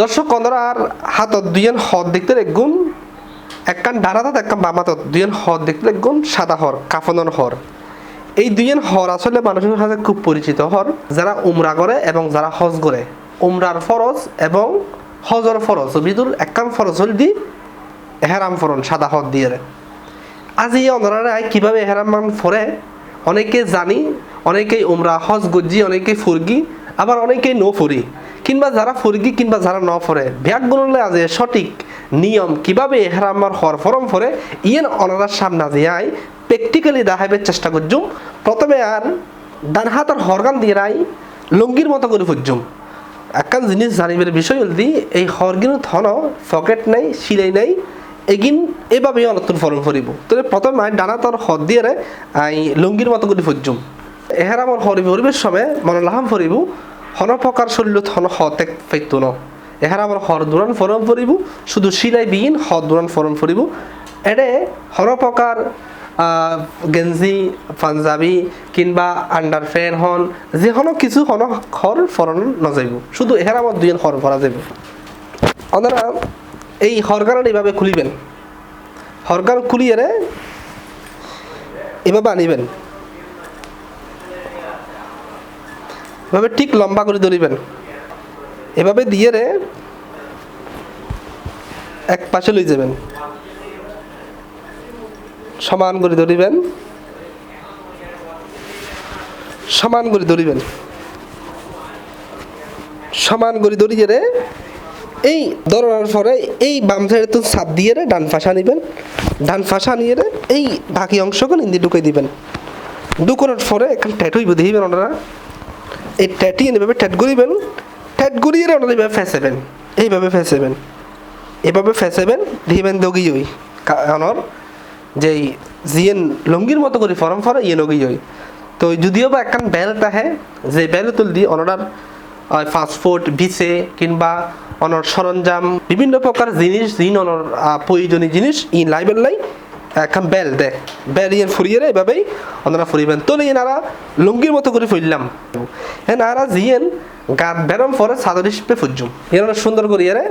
দর্শক কন্দরা আর হাতত দুইয়েন হদ দেখতে একগুণ একখান ডানাত একখান বামাতত দুইয়েন হদ দেখতে একগুণ সাদা হর কাফনন হর। এই দুইয়েন হর আসলে মানুষের সাথে খুব পরিচিত হর, যারা উমরা করে এবং যারা হজ করে। উমরার ফরজ এবং হজর ফরজ বিদুর একখান ফরজ হল দি হেরাম ফরন সাদা হদ দিয়ে। আজ এই অনরারা কীভাবে হেরাম মান ফরে? অনেকে জানি, অনেকেই উমরা হজ গজ্জি অনেকেই ফুরগি আবার অনেকেই নো ফুরি কিংবা যারা ফুরগি কিংবা যারা ন ফরে ব্যাগ গুণলে আজ সঠিক নিয়ম কীভাবে হেরামার হর ফরম ফরে ইয়েন অনারার সামনে যাই প্র্যাকটিক্যালি দেখাইবার চেষ্টা করছুম প্রথমে আর ডান হাতের হরগান দিয়ে রাই লুঙ্গির মতো করে ফুজুম একখান জিনিস জানিবার বিষয় হল দি, এই হরগিন থন পকেট নাই সিলাই নাই, এগিন এভাবে অনতুন ফরম ফরিব তবে প্রথমে আই ডানা তোর হদ দিয়ে আই লুঙ্গির মতো করে ফুজুম এহার আমার হরি ফরিবের সময় মনলাহাম ফরিব হন প্রকার শরীর হন হতে ফাইত ন এহার আমার হর দুরান ফরম ফরিব, শুধু সিলাই বিহীন হদ দুরান ফরম ফরিব। এডে হন প্রকার গেঞ্জি, পাঞ্জাবি কিংবা আন্ডার ফ্যান হন, যে হন কিছু হন খর ফরন নজাইব। শুধু এহার আমার দুই হর ফরা যাইব। ওনারা এই হরগান এইভাবে খুলিবেন। হরগান খুলিয়ে এভাবে আনিবেন। এভাবে ঠিক লম্বা করে ধরিবেন। এভাবে দিয়ে রে এক পাশে লই যাবেন। সমান করে ধরিবেন। সমান করে ধরিবেন। সমান করে ধরিয়ে রে এই ধরার পরে এই বাম সাইডে তো সাপ দিয়ে রে ডান ফাঁসা নিবেন। ডান ফাঁসা নিয়ে রে এই বাকি অংশকে ইন্দি ঢুকে দিবেন। ঢুকানোর পরে এখানে ট্যাটুই দিবেন ওনারা। এই ট্যাটি এভাবে ট্যাট করিবেন ট্যাট করিয়ে ওনারা এইভাবে ফেঁসেবেন। এইভাবে ফেঁসেবেন। এভাবে ফেঁসেবেন দিবেন দগি ওই কারণ যেই জিয়েন লঙ্গির মতো করে ফরম ফরে ইয়ে লগি ওই তো যদিও বা একখান বেল্ট আহে, যে বেল্ট তুল দি ওনার ফাস্টফুড ভিসে কিংবা অনর সরঞ্জাম, বিভিন্ন প্রকার জিনিস, জিন অনর প্রয়োজনীয় জিনিস ই লাইবেল লাই একখান বেল, দে। বেল ইয়েন ফুরিয়ে রে, এভাবেই। ওনারা ফুরিবেন তো এনারা লুঙ্গির মতো করে ফুরলাম হ্যাঁ নারা জিয়েন গাত বেরম পরে সাদর হিসেবে ফুজুম এনারা সুন্দর করিয়ে রে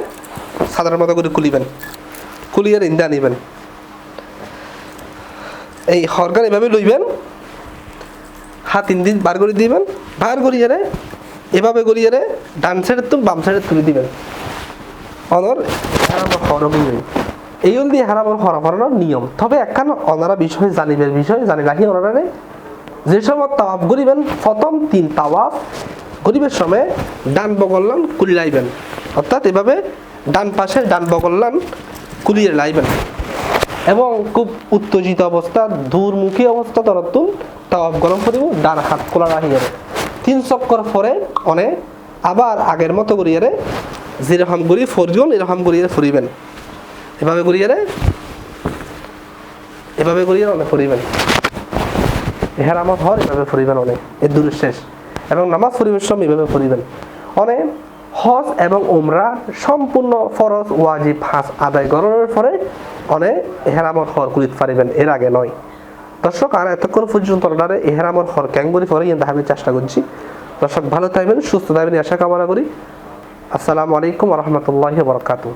সাদার মতো করে খুলিবেন খুলিয়ে ইন্দা আনিবেন এই হরগান এভাবে লইবেন। হাত তিন দিন বার করে দিবেন। বার করিয়ে রে, এভাবে করিয়ে রে, ডান সাইডের তো বাম সাইডে তুলে দিবেন। অনর হারাবার নেই এই দিয়ে হারাবার হরা হরানোর নিয়ম। তবে একখান অনারা বিষয় জানিবের বিষয় জানি রাখি ওনারা যে সময় তাওয়াফ করিবেন, প্রথম তিন তাওয়াফ গরিবের সময় ডান বগল্লান কুলি লাইবেন অর্থাৎ এভাবে ডান পাশে ডান বগল্লান কুলিয়ে লাইবেন। এবং খুব উত্তেজিত অবস্থা দূরমুখী অবস্থা তরতুন তাওয়াফ গরম করিব, ডান হাত খোলা রাখিয়ে তিন চক্কর পরে অনে আবার আগের মতো করিয়ে রে, যেরকম করি ফরিবেন এরকম করিয়ে ফুরিবেন। এভাবে করিয়ে রে এভাবে করিয়ে অনেক ফুরিবেন এহার আমার হর এভাবে ফুরিবেন অনেক। এর দূর শেষ। এবং নামাজ সময় এভাবে ফুরিবেন অনেক হজ এবং উমরা সম্পূর্ণ ফরজ, ওয়াজিব, হাস আদায় করার পরে অনেক এহেরামর হর কুলিত পারিবেন। এর আগে নয়। দর্শক, আর এতক্ষণ পর্যন্ত আপনারা এহেরামর হর ক্যাঙ্গুরি পরে দেখাবার চেষ্টা করছি। দর্শক, ভালো থাকবেন, সুস্থ থাকবেন, আশা কামনা করি। আসসালামু আলাইকুম রহমতুল্লাহ বরকাতু